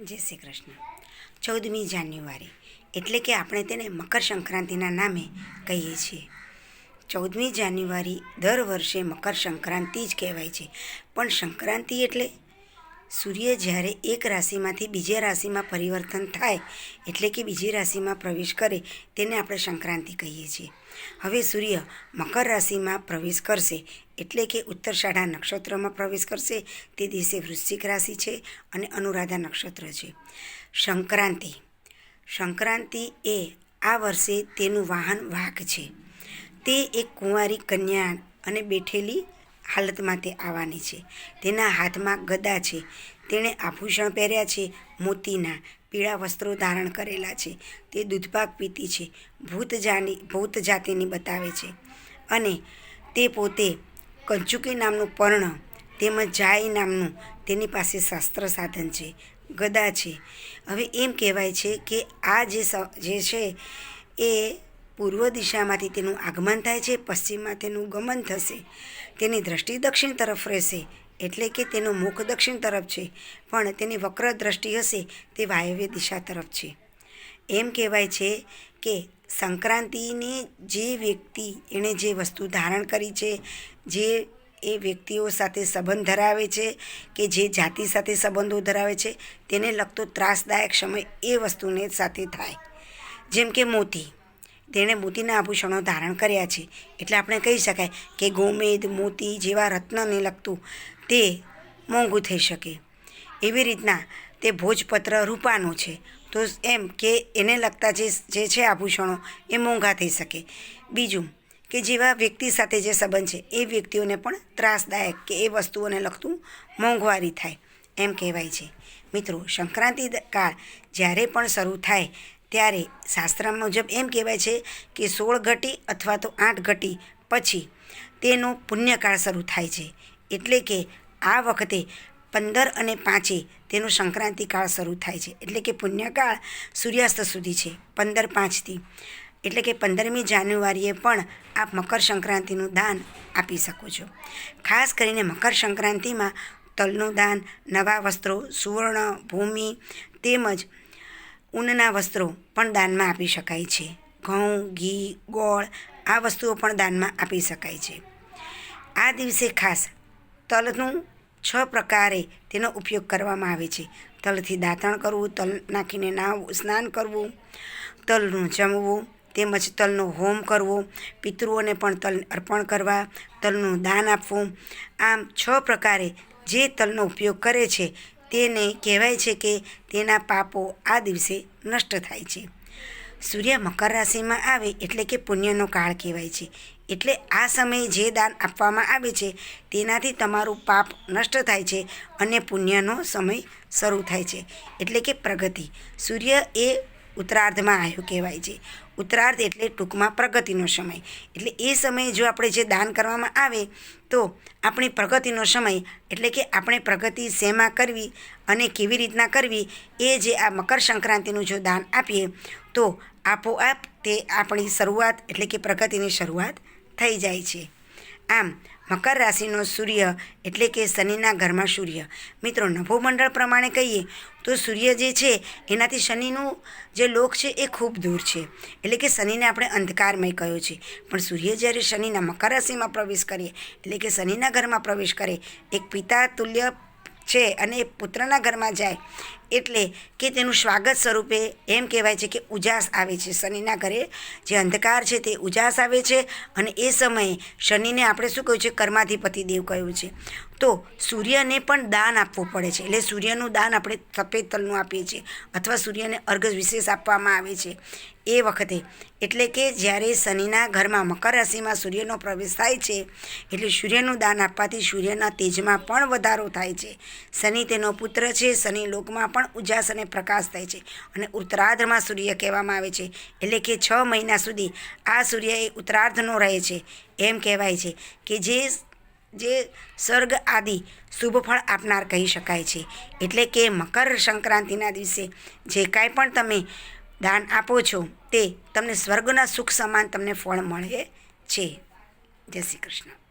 જય શ્રી કૃષ્ણ. ચૌદમી જાન્યુઆરી, એટલે કે આપણે તેને મકર સંક્રાંતિના નામે કહીએ છીએ. ચૌદમી જાન્યુઆરી દર વર્ષે મકર સંક્રાંતિ જ કહેવાય છે. પણ સંક્રાંતિ એટલે સૂર્ય જ્યારે એક રાશિમાંથી બીજી રાશિમાં પરિવર્તન થાય એટલે કે બીજી રાશિમાં પ્રવેશ કરે તેને આપણે સંક્રાંતિ કહીએ છીએ. હવે સૂર્ય મકર રાશિમાં પ્રવેશ કરશે એટલે કે ઉત્તરશાળા નક્ષત્રમાં પ્રવેશ કરશે. તે દિવસે વૃશ્ચિક રાશિ છે અને અનુરાધા નક્ષત્ર છે. સંક્રાંતિ. સંક્રાંતિ એ આ વર્ષે તેનું વાહન વાઘ છે. તે એક કુંવારી, કન્યા અને બેઠેલી હાલતમાં તે આવવાની છે. તેના હાથમાં ગદા છે. તેણે આભૂષણ પહેર્યા છે, મોતીના પીળા વસ્ત્રો ધારણ કરેલા છે. તે દૂધપાક પીતી છે, ભૂત જાની, ભૂત જાતિની બતાવે છે. અને તે પોતે કંચુકી નામનું પર્ણ તેમજ જાય નામનું તેની પાસે શાસ્ત્ર સાધન છે. ગદા છે. હવે એમ કહેવાય છે કે આ જે જે છે એ પૂર્વ દિશામાંથી તેનું આગમન થાય છે, પશ્ચિમમાં તેનું ગમન થશે. તેની દ્રષ્ટિ દક્ષિણ તરફ રહેશે, એટલે કે તેનું મુખ દક્ષિણ તરફ છે, પણ તેની વક્ર દ્રષ્ટિ હશે, તે વાયવ્ય દિશા તરફ છે. એમ કહેવાય છે કે સંક્રાંતિની જે વ્યક્તિ એણે જે વસ્તુ ધારણ કરી છે, જે એ વ્યક્તિઓ સાથે સંબંધ ધરાવે છે, કે જે જાતિ સાથે સંબંધો ધરાવે છે, તેને લગતો ત્રાસદાયક સમય એ વસ્તુને સાથે થાય. જેમ કે મોતી. તેણે મોતીના આભૂષણો ધારણ કર્યા છે. એટલે આપણે કહી શકાય કે ગોમેદ, મોતી જેવા રત્નને લગતું તે મોંઘું થઈ શકે. એવી રીતના તે ભોજપત્ર રૂપાનું છે. તો એમ કે એને લગતા જે જે છે આભૂષણો એ મોંઘા થઈ શકે. બીજું કે જેવા વ્યક્તિ સાથે જે સંબંધ છે, એ વ્યક્તિઓને પણ ત્રાસદાયક કે એ વસ્તુઓને લગતું મોંઘવારી થાય એમ કહેવાય છે. મિત્રો, સંક્રાંતિ કાળ જ્યારે પણ શરૂ થાય ત્યારે શાસ્ત્ર મુજબ એમ કહેવાય છે કે સોળ ઘટી અથવા તો આઠ ઘટી પછી તેનો પુણ્યકાળ શરૂ થાય છે. એટલે કે આ વખતે પંદર અને પાંચે તેનો સંક્રાંતિકાળ શરૂ થાય છે. એટલે કે પુણ્યકાળ સૂર્યાસ્ત સુધી છે, પંદર પાંચથી. એટલે કે પંદરમી જાન્યુઆરીએ પણ આપ મકર સંક્રાંતિનું દાન આપી શકો છો. ખાસ કરીને મકર સંક્રાંતિમાં તલનું દાન, નવા વસ્ત્રો, સુવર્ણ ભૂમિ તેમજ ઊનના વસ્ત્રો પણ દાનમાં આપી શકાય છે. ઘઉં, ઘી, ગોળ આ વસ્તુઓ પણ દાનમાં આપી શકાય છે. આ દિવસે ખાસ તલનું છ પ્રકારે તેનો ઉપયોગ કરવામાં આવે છે. તલથી દાંતણ કરવું, તલ નાખીને નાહવું સ્નાન કરવું, તલનું જમવું, તેમજ તલનો હોમ કરવો, પિતૃઓને પણ તલ અર્પણ કરવા, તલનું દાન આપવું. આમ છ પ્રકારે જે તલનો ઉપયોગ કરે છે તેને કહેવાય છે કે તેના પાપો આ દિવસે નષ્ટ થાય છે. સૂર્ય મકર રાશિમાં આવે એટલે કે પુણ્યનો કાળ કહેવાય છે. એટલે આ સમયે જે દાન આપવામાં આવે છે, તેનાથી તમારું પાપ નષ્ટ થાય છે અને પુણ્યનો સમય શરૂ થાય છે. એટલે કે પ્રગતિ. સૂર્ય એ ઉત્તરાર્ધમાં આવ્યો કહેવાય છે. ઉત્તરાર્ધ એટલે ટૂંકમાં પ્રગતિનો સમય. એટલે એ સમયે જો આપણે જે દાન કરવામાં આવે, તો આપણી પ્રગતિનો સમય, એટલે કે આપણે પ્રગતિ શેમાં કરવી અને કેવી રીતના કરવી, એ જે આ મકર સંક્રાંતિનું જો દાન આપીએ, તો આપોઆપ તે આપણી શરૂઆત, એટલે કે પ્રગતિની શરૂઆત થઈ જાય છે. આમ મકર રાશિનો સૂર્ય એટલે કે શનિના ઘરમાં સૂર્ય. મિત્રો, નભો મંડળ પ્રમાણે કહીએ તો સૂર્ય જે છે, એનાથી શનિનું જે લોક છે, એ ખૂબ દૂર છે. એટલે કે શનિને આપણે અંધકારમય કહ્યો છે. પણ સૂર્ય જ્યારે શનિના મકર રાશિમાં પ્રવેશ કરીએ એટલે કે શનિના ઘરમાં પ્રવેશ કરે, એક પિતા તુલ્ય છે અને એ પુત્રના ઘરમાં જાય એટલે કે તેનું સ્વાગત સ્વરૂપે એમ કહેવાય છે કે ઉજાસ આવે છે. શનિના ઘરે જે અંધકાર છે તે ઉજાસ આવે છે અને એ સમયે શનિને આપણે શું કહ્યું છે? કર્માધિપતિ દેવ કહ્યું છે. તો સૂર્યને પણ દાન આપવું પડે છે. એટલે સૂર્યનું દાન આપણે સફેદ તલનું આપીએ છીએ અથવા સૂર્યને અર્ઘ વિશેષ આપવામાં આવે છે એ વખતે. એટલે કે જ્યારે શનિના ઘરમાં મકર રાશિમાં સૂર્યનો પ્રવેશ થાય છે, એટલે સૂર્યનું દાન આપવાથી સૂર્યના તેજમાં પણ વધારો થાય છે. શનિ તેનો પુત્ર છે, શનિ લોકમાં પણ ઉજાસ અને પ્રકાશ થાય છે અને ઉત્તરાર્ધમાં સૂર્ય કહેવામાં આવે છે. એટલે કે છ મહિના સુધી આ સૂર્ય એ ઉત્તરાર્ધનો રહે છે. એમ કહેવાય છે કે જે જે સ્વર્ગ આદિ શુભ ફળ આપનાર કહી શકાય છે. એટલે કે મકર સંક્રાંતિના દિવસે જે કાંઈ પણ તમે દાન આપો છો, તે તમને સ્વર્ગના સુખ સમાન તમને ફળ મળે છે. જય શ્રી કૃષ્ણ.